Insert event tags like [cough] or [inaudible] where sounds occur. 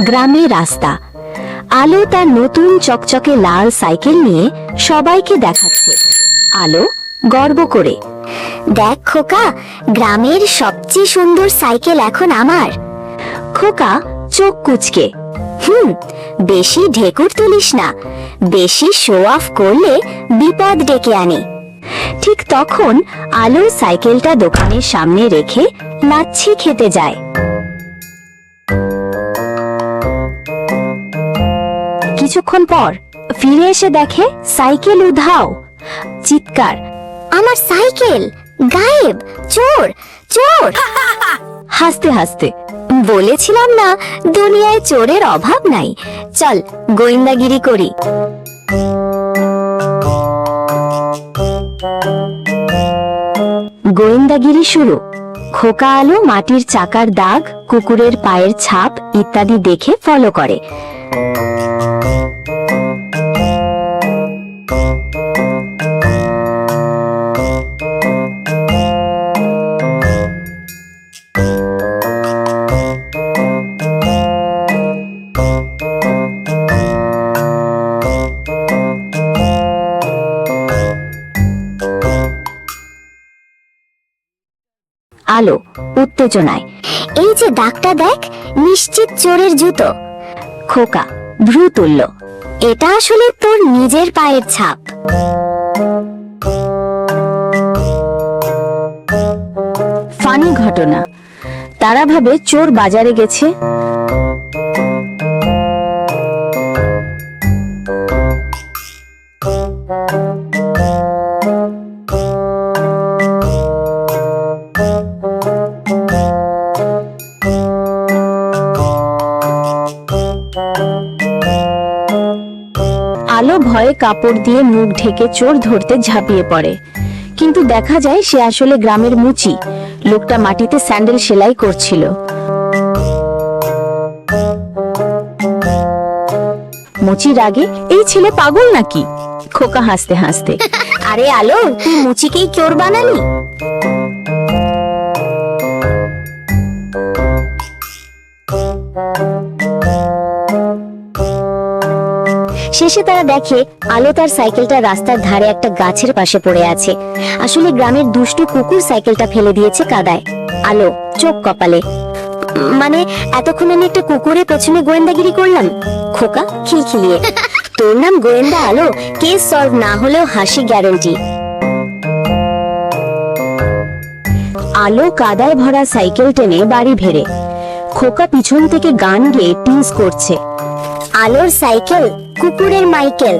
গ্রামে রাস্তা। আলো তার নতুন চকচকে লাল সাইকেল নিয়ে সবাইকে দেখাচ্ছে। আলো গর্ব করে। দেখ খোকা গ্রামের সবচেয়ে সুন্দর সাইকেল এখন আমার। খোকা চোখ কুচকে। হুম বেশি ঢেকুর তুলিস না। বেশি শো অফ করলে বিপদ ডেকে আনে। ঠিক তখন আলো সাইকেলটা দোকানের সামনে রেখে লাচ্ছি খেতে যায়। কিছুক্ষণ পর ফিরে এসে দেখে সাইকেল উধাও। চিৎকার আমার সাইকেল! গায়েব! চোর! চোর! [laughs] হাসতে হাসতে বলেছিলাম না দুনিয়ায় চোরের অভাব নাই। চল গোয়েন্দাগিরি করি। গোয়েন্দাগিরি শুরু। খোকা আলো মাটির চাকার দাগ কুকুরের পায়ের ছাপ ইত্যাদি দেখে ফলো করে। আলো, উত্তেজনায়। এই যে দাগটা দেখ, নিশ্চিত চোরের জুতো। খোকা ভ্রু তুলল এটা আসলে তোর নিজের পায়ের ছাপ। ফানি ঘটনা। তারা ভাবে চোর বাজারে গেছে। আলো ভয়ে কাপড় দিয়ে মুখ ঢেকে চোর ধরতে ঝাঁপিয়ে পড়ে। কিন্তু দেখা যায় সে আসলে গ্রামের মুচি। লোকটা মাটিতে স্যান্ডেল সেলাই করছিল। মুচির আগে এই ছেলে পাগল নাকি? খোকা হাসতে হাসতে, আরে আলো, তুই মুচিকেই চোর বানালি? শেষে তারা দেখে আলো তার সাইকেলটা রাস্তার ধারে একটা গাছের পাশে পড়ে আছে। আসলে গ্রামের দুষ্টু কুকুর সাইকেলটা ফেলে দিয়েছে কাদায়। আলো চোখ কপালে। মানে এতক্ষণ আমি একটা কুকুরের পেছনে গোয়েন্দাগিরি করলাম? খোকা খিলখিলিয়ে। [laughs] তোর নাম গোয়েন্দা আলো। কেস সলভ না হলেও হাসি গ্যারান্টি। আলো কাদায় ভরা সাইকেল টেনে বাড়ি ভেড়ে খোকা পিছন থেকে গান গেয়ে টিজ করছে। আলোর সাইকেল কুকুরের মাইকেল।